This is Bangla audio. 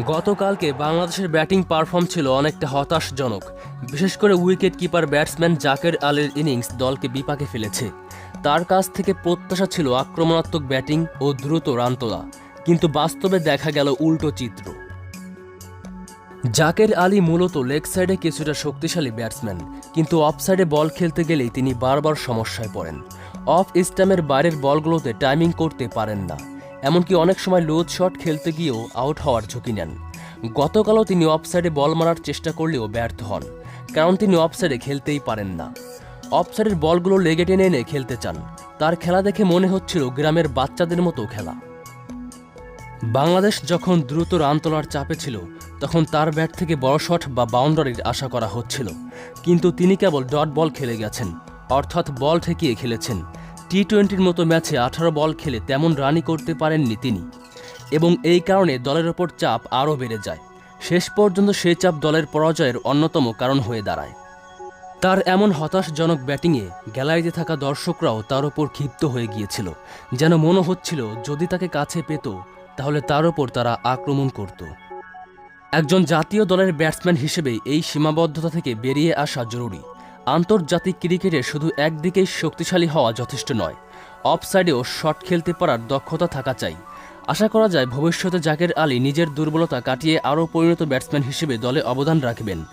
গতকালকে বাংলাদেশের ব্যাটিং পারফর্ম ছিল অনেকটা হতাশজনক। বিশেষ করে উইকেট কিপার ব্যাটসম্যান জাকের আলীর ইনিংস দলকে বিপাকে ফেলেছে। তার কাছ থেকে প্রত্যাশা ছিল আক্রমণাত্মক ব্যাটিং ও দ্রুত রান তোলা, কিন্তু বাস্তবে দেখা গেল উল্টো চিত্র। জাকের আলী মূলত লেগ সাইডে কিছুটা শক্তিশালী ব্যাটসম্যান, কিন্তু অফ সাইডে বল খেলতে গেলেই তিনি বারবার সমস্যায় পড়েন। অফ স্টামের বাইরের বলগুলোতে টাইমিং করতে পারেন না। এমনকি অনেক সময় লোড শট খেলতে গিয়েও আউট হওয়ার ঝুঁকি নেন। গতকালও তিনি অফ সাইডে বল মারার চেষ্টা করলেও ব্যর্থ হন, কারণ তিনি অফ সাইডে খেলতেই পারেন না। অফ সাইডের বলগুলো লেগে টেনে এনে খেলতে চান। তার খেলা দেখে মনে হচ্ছিল গ্রামের বাচ্চাদের মতো খেলা। বাংলাদেশ যখন দ্রুত রান তোলার চাপে ছিল, তখন তার ব্যাট থেকে বড় শট বা বাউন্ডারির আশা করা হচ্ছিল। কিন্তু তিনি কেবল ডট বল খেলে গেছেন, অর্থাৎ বল ঠেকিয়ে খেলেছেন। টি টোয়েন্টির মতো ম্যাচে আঠারো বল খেলে তেমন রানই করতে পারেননি তিনি। এবং এই কারণে দলের ওপর চাপ আরও বেড়ে যায়। শেষ পর্যন্ত সেই চাপ দলের পরাজয়ের অন্যতম কারণ হয়ে দাঁড়ায়। তার এমন হতাশজনক ব্যাটিংয়ে গ্যালারিতে থাকা দর্শকরাও তার ওপর ক্ষিপ্ত হয়ে গিয়েছিল। যেন মনে হচ্ছিল, যদি তাকে কাছে পেত, তাহলে তার ওপর তারা আক্রমণ করত। একজন জাতীয় দলের ব্যাটসম্যান হিসেবে এই সীমাবদ্ধতা থেকে বেরিয়ে আসা জরুরি। আন্তর্জাতিক ক্রিকেটে শুধু একদিকেই শক্তিশালী হওয়া যথেষ্ট নয়। অফ সাইডেও শট খেলতে পারার দক্ষতা থাকা চাই। আশা করা যায় ভবিষ্যতে জাকের আলী নিজের দুর্বলতা কাটিয়ে আরও পরিণত ব্যাটসম্যান হিসেবে দলে অবদান রাখবেন।